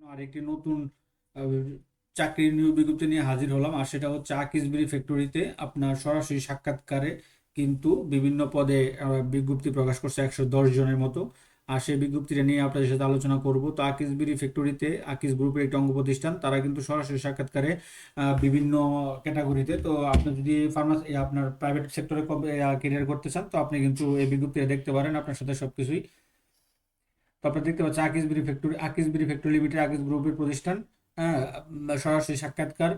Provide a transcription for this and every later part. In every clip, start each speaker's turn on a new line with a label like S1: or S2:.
S1: আরেকটি নতুন আহ, চাকরির নিয়োগ বিজ্ঞপ্তি নিয়ে হাজির হলাম। আর সেটা হচ্ছে আকিসবিড়ি ফ্যাক্টরিতে আপনার সরাসরি সাক্ষাৎকারে কিন্তু বিভিন্ন পদে বিজ্ঞপ্তি প্রকাশ করছে একশো দশ জনের মতো। আর সেই বিজ্ঞপ্তিটা নিয়ে আপনাদের সাথে আলোচনা করব। তো আকিসবিড়ি ফ্যাক্টরিতে আকিস গ্রুপের একটি অঙ্গ প্রতিষ্ঠান তারা কিন্তু সরাসরি সাক্ষাৎকারে বিভিন্ন ক্যাটাগরিতে তো আপনি যদি ফার্মাসি আপনার প্রাইভেট সেক্টরে কেরিয়ার করতে চান তো আপনি কিন্তু এই বিজ্ঞপ্তিটা দেখতে পারেন। আপনার সাথে সবকিছুই তো আপনারা দেখতে পাচ্ছেন Akij Bidi factory Akij Bidi factory limited Akij গ্রুপের প্রতিষ্ঠান হ্যাঁ সরাসরি সাক্ষাৎকার।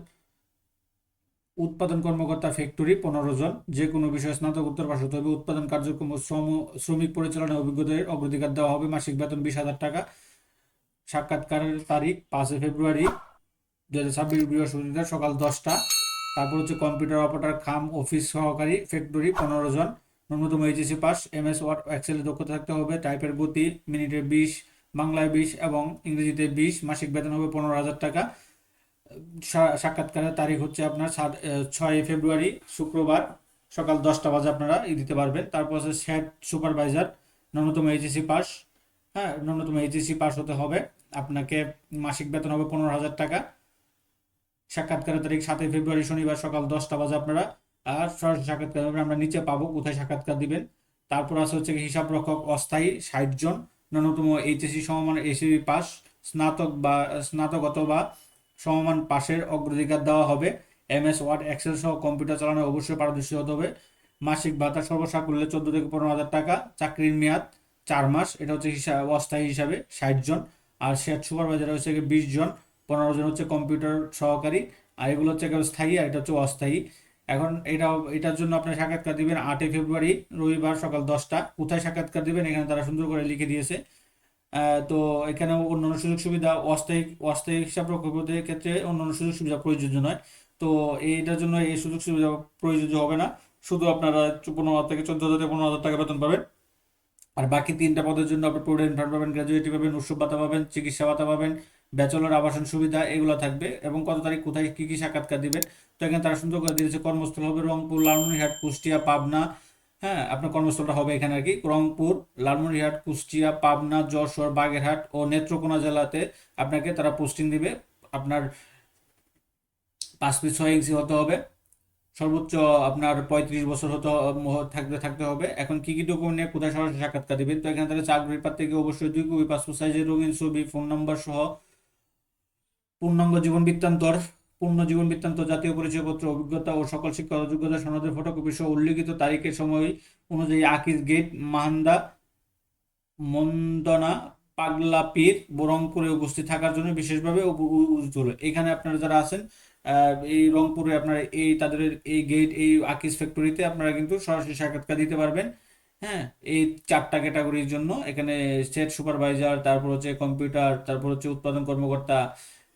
S1: উৎপাদন কর্মকর্তা ফ্যাক্টরি পনেরো জন, যে কোনো বিষয়ে স্নাতকোত্তর পাশ হতে হবে। উৎপাদন কার্যক্রম শ্রম, শ্রমিক পরিচালনা অভিজ্ঞতার অগ্রাধিকার দেওয়া হবে, মাসিক বেতন বিশ হাজার টাকা। সাক্ষাৎকারের তারিখ পাঁচই ফেব্রুয়ারি দু হাজার ছাব্বিশ, বৃহস্পতিবার সকাল দশটা। তারপর হচ্ছে কম্পিউটার অপারেটর খাম অফিস সহকারী ফ্যাক্টরি পনেরো জন। ন্যূনতম HSC pass M S Word এক্সেলে দক্ষতা থাকতে হবে টাইপের গতি মিনিটে বিশ, বাংলায় বিশ এবং ইংরেজিতে বিশ, মাসিক বেতন হবে পনেরো হাজার টাকা। সাক্ষাৎকারের তারিখ হচ্ছে আপনার সাত ছয় ফেব্রুয়ারি, শুক্রবার, সকাল দশটা বাজে আপনারা ই দিতে পারবেন। তারপর হচ্ছে স্যাট সুপারভাইজার ন্যূনতম এইচএসসি পাস হ্যাঁ ন্যূনতম এইচএসসি পাস হতে হবে। আপনাকে মাসিক বেতন হবে পনেরো হাজার টাকা। সাক্ষাৎকারের তারিখ সাতই ফেব্রুয়ারি, শনিবার সকাল দশটা বাজে আপনারা আর সরাসরি সাক্ষাৎকার হবে, আমরা নিচে পাবো, কোথায় সাক্ষাৎকার দিবেন। তারপর আছে হচ্ছে হিসাব রক্ষক অস্থায়ী ষাট জন, ন্যূনতম এইচএসসি সমমান এসিবি পাস, স্নাতক বা স্নাতক অথবা সমমান পাশের অগ্রাধিকার দেওয়া হবে। এমএস, ওয়ার্ড, এক্সেল সহ কম্পিউটার চালানো অবশ্যই পারদর্শী হতে হবে। মাসিক ভাতা সর্বসাকুল্যে চোদ্দ থেকে পনেরো হাজার টাকা, চাকরির মেয়াদ চার মাস, এটা হচ্ছে হিসাব অস্থায়ী হিসাবে ষাট জন। আর শেয়ার সুপারভাইজার হচ্ছে বিশ জন, পনেরো জন হচ্ছে কম্পিউটার সহকারী, আর এগুলো হচ্ছে স্থায়ী আর এটা হচ্ছে অস্থায়ী। এখন এটা, এটার জন্য আপনি সাক্ষাৎকার দিবেন আটই ফেব্রুয়ারি, রবিবার সকাল দশটা। কোথায় সাক্ষাৎকার দিবেন? এখানে তারা সুন্দর করে লিখে দিয়েছে। তো এখানে অন্যান্য সুযোগ সুবিধা, অস্থায়ী অস্থায়ী হিসাব রক্ষকদের ক্ষেত্রে অন্যান্য সুযোগ সুবিধা প্রযোজ্য নয়। তো এইটার জন্য এই সুযোগ সুবিধা প্রযোজ্য হবে না। শুধু আপনারা পনেরো হাজার থেকে চোদ্দ হাজার থেকে পনেরো হাজার টাকা বেতন পাবেন। আর বাকি তিনটা পদের জন্য আপনি প্রভিডেন্ট ফান্ড পাবেন, গ্র্যাজুয়েটি পাবেন, উৎসব ভাতা পাবেন, চিকিৎসা ভাতা পাবেন ব্যাচেলর আবাসন সুবিধা এগুলো থাকবে এবং কত তারিখ, কোথায়, কি কি সাক্ষাৎকার দিবেন? তো এখানে তারা সুন্দর করে দিয়েছে, কর্মস্থল হবে রংপুর, লালমনিরহাট, কুষ্টিয়া, পাবনা হ্যাঁ আপনার কর্মস্থলটা হবে এখানে আর কি, রংপুর, লালমনিরহাট, কুষ্টিয়া, পাবনা, যশোর, বাগেরহাট ও নেত্রকোনা জেলাতে আপনাকে তারা পোস্টিং দিবে। আপনার পাঁচ ফিট ছয় ইঞ্চি হতে হবে, সর্বোচ্চ আপনার পঁয়ত্রিশ বছর হতে থাকতে থাকতে হবে। এখন কি কি ডকুমেন্ট নিয়ে কোথায় সরাসরি সাক্ষাৎকার দিবেন? তো এখানে তাহলে চাকরির প্রার্থীকে অবশ্যই দুই কপি পাসপোর্ট সাইজের রঙিন ছবি ফোন নাম্বার সহ পূর্ণাঙ্গ জীবন বৃত্তান্তর, পূর্ণ জীবন বৃত্তান্ত, জাতীয় পরিচয়পত্র, অভিজ্ঞতা ও সকল শিক্ষা, যোগ্যতা, সনদের ফটোকপি সহ উল্লিখিত তারিখের সময় অনুযায়ী আকিজ গেট, মাহান্দা, মন্দনা পাগলা পীর বরংপুরে উপস্থিত থাকার জন্য বিশেষভাবে এখানে আপনারা যারা আছেন এই রংপুরে আপনারা এই, তাদের এই গেট এই আকিজ ফ্যাক্টরিতে আপনারা কিন্তু সরাসরি সাক্ষাৎকার দিতে পারবেন। হ্যাঁ এই চারটা ক্যাটাগরির জন্য। এখানে সেট সুপারভাইজার তারপর হচ্ছে কম্পিউটার তারপর হচ্ছে উৎপাদন কর্মকর্তা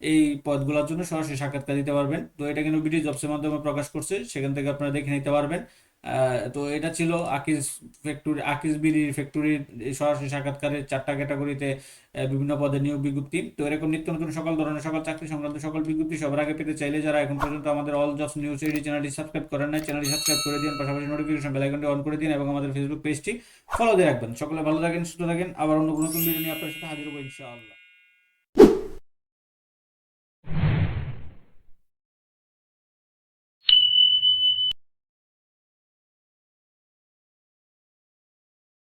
S1: এই পদগুলোর জন্য সরাসরি সাক্ষাৎকার দিতে পারবেন। তো এটা কিন্তু বিডি জবসের মাধ্যমে প্রকাশ করছে, সেখান থেকে আপনারা দেখে নিতে পারবেন। তো এটা ছিল আকিজ ফ্যাক্টরি আকিজ বিড়ির ফ্যাক্টরির সরাসরি সাক্ষাৎকারের চারটা ক্যাটাগরিতে বিভিন্ন পদে নিয়োগ বিজ্ঞপ্তি। তো এরকম নিত্য নতুন সকল ধরনের, সকল চাকরি সংক্রান্ত সকল বিজ্ঞপ্তি সবার আগে পেতে চাইলে যারা এখন পর্যন্ত আমাদের অল জবস নিউজ এইডি চ্যানেলটি সাবস্ক্রাইব করেন নাই চ্যানেলটি সাবস্ক্রাইব করে দিন, পাশাপাশি নোটিফিকেশন বেল আইকনটি অন করে দিন এবং আমাদের ফেসবুক পেজটি ফলো দিয়ে রাখবেন। সকলে ভালো থাকেন, সুস্থ থাকেন। আবার অন্য কোনো নতুন ভিডিও নিয়ে আপনার সাথে হাজির হব ইনশাআল্লাহ।